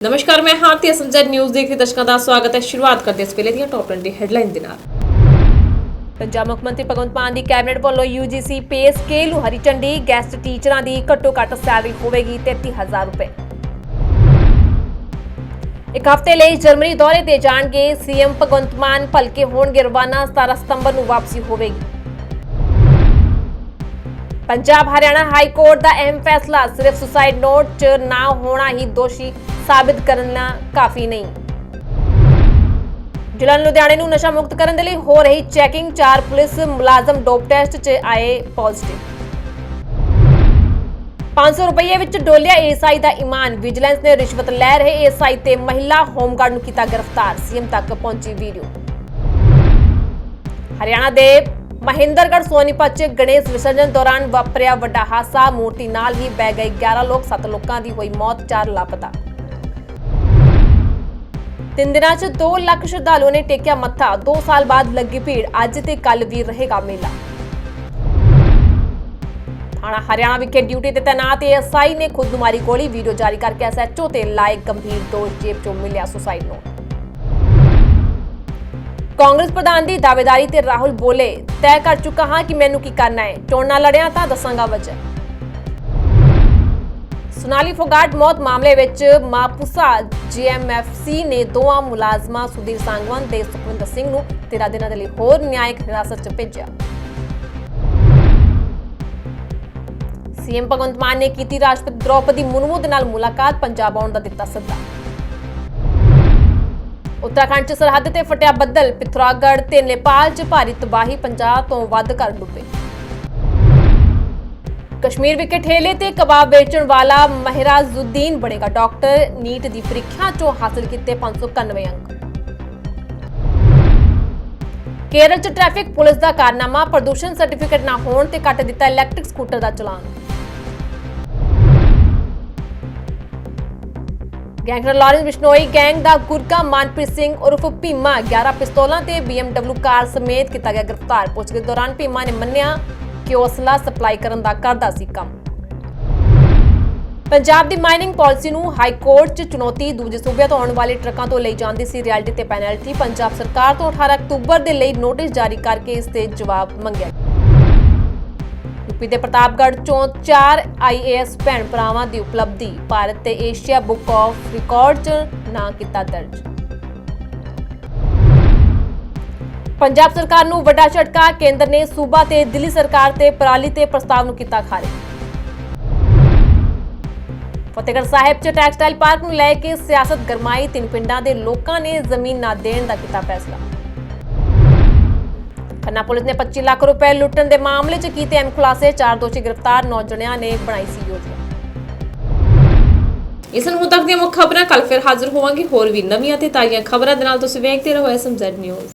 ਨਮਸਕਾਰ, ਮੈਂ ਹਾਰਤੀ ਅਸੰਜਰ ਨਿਊਜ਼ ਦੇਖ ਰਹੇ ਦਰਸ਼ਕਾਂ ਦਾ ਸਵਾਗਤ ਹੈ। ਸ਼ੁਰੂਆਤ ਕਰਦੇ ਇਸ ਵੇਲੇ ਦੀਆਂ ਟੌਪ 20 ਹੈਡਲਾਈਨ ਦੇ ਨਾਲ। ਪੰਜਾਬ ਮੁੱਖ ਮੰਤਰੀ ਭਗਵੰਤ ਮਾਨ ਦੀ ਕੈਬਨਿਟ ਵੱਲੋਂ UGC ਪੇ ਸਕੇਲ ਨੂੰ ਹਰੀ ਝੰਡੀ ਗੈਸਟ ਟੀਚਰਾਂ ਦੀ ਘੱਟੋ ਘੱਟ ਸੈਲਰੀ ਹੋਵੇਗੀ 33000 ਰੁਪਏ। ਇੱਕ ਹਫ਼ਤੇ ਲਈ ਜਰਮਨੀ ਦੌਰੇ ਤੇ ਜਾਣਗੇ ਸੀਐਮ ਭਗਵੰਤ ਮਾਨ, ਭਲਕੇ ਹੋਣਗੇ ਰਵਾਨਾ 17 ਸਤੰਬਰ ਨੂੰ ਵਾਪਸੀ ਹੋਵੇਗੀ। ਪੰਜਾਬ ਹਰਿਆਣਾ ਹਾਈ ਕੋਰਟ ਦਾ ਅਹਿਮ ਫੈਸਲਾ, ਸਿਰਫ ਸੁਸਾਈਡ ਨੋਟ 'ਚ ਨਾ ਹੋਣਾ ਹੀ ਦੋਸ਼ੀ ਸਾਬਿਤ ਕਰਨਾ ਕਾਫੀ ਨਹੀਂ। ਜ਼ਿਲ੍ਹਾ ਲੁਧਿਆਣੇ ਨੂੰ ਨਸ਼ਾ ਮੁਕਤ ਕਰਨ ਦੇ ਲਈ ਹੋ ਰਹੀ ਚੈਕਿੰਗ, ਚਾਰ ਪੁਲਿਸ ਮੁਲਾਜ਼ਮ ਡੋਪ ਟੈਸਟ 'ਚ ਆਏ ਪੋਜ਼ਿਟਿਵ। 500 ਰੁਪਏ ਵਿੱਚ ਡੋਲਿਆ ਏਐਸਆਈ ਦਾ ਇਮਾਨ। ਵਿਜੀਲੈਂਸ ਨੇ ਰਿਸ਼ਵਤ ਲੈ ਰਹੇ ਏਐਸਆਈ ਤੇ ਮਹਿਲਾ ਹੋਮਗਾਰਡ ਨੂੰ ਕੀਤਾ ਗ੍ਰਿਫਤਾਰ। ਸੀਐਮ ਤੱਕ ਪਹੁੰਚੀ ਵੀਡੀਓ। ਹਰਿਆਣਾ ਦੇ ਮਹਿੰਦਰਗੜ੍ਹ ਸੋਨੀਪਤ ਚ ਗਣੇਸ਼ ਵਿਸਰਜਨ ਦੌਰਾਨ ਵਾਪਰਿਆ ਵੱਡਾ ਹਾਦਸਾ। ਮੂਰਤੀ ਨਾਲ ਹੀ ਬਹਿ ਗਏ 11 ਲੋਕ 7 ਲੋਕਾਂ ਦੀ ਹੋਈ ਮੌਤ 4 ਲਾਪਤਾ। ਤਿੰਨ ਦਿਨਾਂ ਚ 2 ਲੱਖ ਸ਼ਰਧਾਲੂਆਂ ਨੇ ਟੇਕਿਆ ਮੱਥਾ। 2 ਸਾਲ ਬਾਅਦ ਲੱਗੀ ਭੀੜ। ਅੱਜ ਤੇ ਕੱਲ ਵੀ ਰਹੇਗਾ ਮੇਲਾ। ਥਾਣਾ ਹਰਿਆਣਾ ਵਿਖੇ ਡਿਊਟੀ ਤੇ ਤੈਨਾਤ ਏਐਸਆਈ ਨੇ ਖੁਦ ਨੂੰ ਮਾਰੀ ਗੋਲੀ ਵੀਡੀਓ ਜਾਰੀ ਕਰਕੇ ਐਸਐਚਓ ਤੇ ਲਾਏ ਗੰਭੀਰ ਦੋਸ਼। ਜੇਬ ਚੋਂ ਮਿਲਿਆ ਸੁਸਾਈਡ ਨੋਟ। ਕਾਂਗਰਸ ਪ੍ਰਧਾਨ ਦੀ ਦਾਅਵੇਦਾਰੀ ਤੇ ਰਾਹੁਲ ਬੋਲੇ, ਤੈਅ ਕਰ ਚੁੱਕਾ ਹਾਂ ਕਿ ਮੈਨੂੰ ਕੀ ਕਰਨਾ ਹੈ। ਚੋਣਾਂ ਲੜਿਆ ਤਾਂ ਦੱਸਾਂਗਾ ਵਜ੍ਹਾ। ਸੁਨਾਲੀ ਫੋਗਾਟ ਮੌਤ ਮਾਮਲੇ ਵਿੱਚ ਮਾਪੂਸਾ ਜੀਐਮਐਫਸੀ ਨੇ ਦੋਵਾਂ ਮੁਲਾਜ਼ਮਾਂ ਸੁਧੀਰ ਸੰਗਵਾਨ ਤੇ ਸੁਖਵਿੰਦਰ ਸਿੰਘ ਨੂੰ 13 ਦਿਨਾਂ ਦੇ ਲਈ ਹੋਰ ਨਿਆਇਕ ਹਿਰਾਸਤ 'ਚ ਭੇਜਿਆ। ਸੀਐਮ ਭਗਵੰਤ ਮਾਨ ਨੇ ਕੀਤੀ ਰਾਸ਼ਟਰਪਤੀ ਦ੍ਰੋਪਦੀ ਮੁਰਮੂ ਦੇ ਨਾਲ ਮੁਲਾਕਾਤ, ਪੰਜਾਬ ਆਉਣ ਦਾ ਦਿੱਤਾ ਸੱਦਾ। ਉੱਤਰਾਖੰਡ 'ਚ ਸਰਹੱਦ ਤੇ ਫਟਿਆ ਬੱਦਲ, ਪਿਥੌਰਾਗੜ੍ਹ ਤੇ ਨੇਪਾਲ 'ਚ ਭਾਰੀ ਤਬਾਹੀ 50 ਤੋਂ ਵੱਧ ਘਰ ਡੁੱਬੇ। ਕਸ਼ਮੀਰ ਵਿਖੇ ਠੇਲੇ ਤੇ ਕਬਾਬ ਵੇਚਣ ਵਾਲਾ ਮਹਿਰਾਜ਼ੁਦੀਨ ਬਣੇਗਾ ਡਾਕਟਰ। ਨੀਟ ਦੀ ਪ੍ਰੀਖਿਆ 'ਚੋਂ ਹਾਸਲ ਕੀਤੇ 591 ਅੰਕ। ਕੇਰਲ 'ਚ ਟ੍ਰੈਫਿਕ ਪੁਲਿਸ ਦਾ ਕਾਰਨਾਮਾ, ਪ੍ਰਦੂਸ਼ਣ ਸਰਟੀਫਿਕੇਟ ਨਾ ਹੋਣ ਤੇ ਕੱਟ ਦਿੱਤਾ ਇਲੈਕਟ੍ਰਿਕ ਸਕੂਟਰ ਦਾ ਚਲਾਨ। ਗੈਂਗਸਟਰ ਲਾਰੈਂਸ ਬਿਸ਼ਨੋਈ, ਗੈਂਗ ਦਾ ਗੁਰਕਾ ਮਨਪ੍ਰੀਤ ਸਿੰਘ ਉਰਫ ਭੀਮਾ 11 ਪਿਸਤੌਲਾਂ ਤੇ BMW ਕਾਰ ਸਮੇਤ ਕੀਤਾ ਗਿਆ ਗ੍ਰਿਫਤਾਰ। ਪੁੱਛਗਿੱਛ ਦੌਰਾਨ ਭੀਮਾ ਨੇ ਮੰਨਿਆ ਕਿ ਉਹ ਅਸਲਾ ਸਪਲਾਈ ਕਰਨ ਦਾ ਕਰਦਾ ਸੀ ਕੰਮ। ਪੰਜਾਬ ਦੀ ਮਾਈਨਿੰਗ ਪਾਲਿਸੀ ਨੂੰ ਹਾਈ ਕੋਰਟ 'ਚ ਚੁਣੌਤੀ, ਦੂਜੇ ਸੂਬਿਆਂ ਤੋਂ ਆਉਣ ਵਾਲੇ ਟਰੱਕਾਂ ਤੋਂ ਲਈ ਜਾਂਦੀ ਸੀ ਰਿਐਲਿਟੀ ਤੇ ਪੈਨਲਟੀ। ਪੰਜਾਬ ਸਰਕਾਰ ਤੋਂ 18 ਅਕਤੂਬਰ ਦੇ ਲਈ ਨੋਟਿਸ ਜਾਰੀ ਕਰਕੇ ਇਸ ਤੇ ਜਵਾਬ ਮੰਗਿਆ ਯੂਪੀ ਦੇ ਪ੍ਰਤਾਪਗੜ੍ਹ ਚੋਂ 4 ਆਈਏਐਸ ਭੈਣ ਭਰਾਵਾਂ ਦੀ ਉਪਲਬਧੀ, ਭਾਰਤ ਤੇ ਏਸ਼ੀਆ ਬੁੱਕ ਆਫ ਰਿਕਾਰਡ 'ਚ ਨਾਂ ਕੀਤਾ ਦਰਜ। ਪੰਜਾਬ ਸਰਕਾਰ ਨੂੰ ਵੱਡਾ ਝਟਕਾ, ਕੇਂਦਰ ਨੇ ਸੂਬਾ ਤੇ ਦਿੱਲੀ ਸਰਕਾਰ ਤੇ ਪਰਾਲੀ ਤੇ ਪ੍ਰਸਤਾਵ ਨੂੰ ਕੀਤਾ ਖਾਰਿਜ। ਫਤਿਹਗੜ੍ਹ ਸਾਹਿਬ 'ਚ ਟੈਕਸਟਾਈਲ ਪਾਰਕ ਨੂੰ ਲੈ ਕੇ ਸਿਆਸਤ ਗਰਮਾਈ, ਤਿੰਨ ਪਿੰਡਾਂ ਦੇ ਲੋਕਾਂ ਨੇ ਜ਼ਮੀਨ ਨਾ ਦੇਣ ਦਾ ਕੀਤਾ ਫੈਸਲਾ। ਖੰਨਾ ਪੁਲਿਸ ਨੇ 25 ਲੱਖ ਰੁਪਏ ਲੁੱਟਣ ਦੇ ਮਾਮਲੇ 'ਚ ਕੀਤੇ ਅਹਿਮ ਖੁਲਾਸੇ ਚਾਰ ਦੋਸ਼ੀ ਗ੍ਰਿਫਤਾਰ, ਨੌ ਜਣਿਆਂ ਨੇ ਬਣਾਈ ਸੀ ਯੋਜਨਾ। ਇਸ ਨੂੰ ਤੱਕ ਦੀਆਂ ਮੁੱਖ ਖਬਰਾਂ ਕੱਲ ਫਿਰ ਹਾਜ਼ਰ ਹੋਵਾਂਗੇ। ਹੋਰ ਵੀ ਨਵੀਆਂ ਤੇ ਤਾਜ਼ੀਆਂ ਖਬਰਾਂ ਦੇ ਨਾਲ ਤੁਸੀਂ ਵੇਖਦੇ ਰਹੋ ਐਸਐਮਜ਼ੈਡ ਨਿਊਜ਼।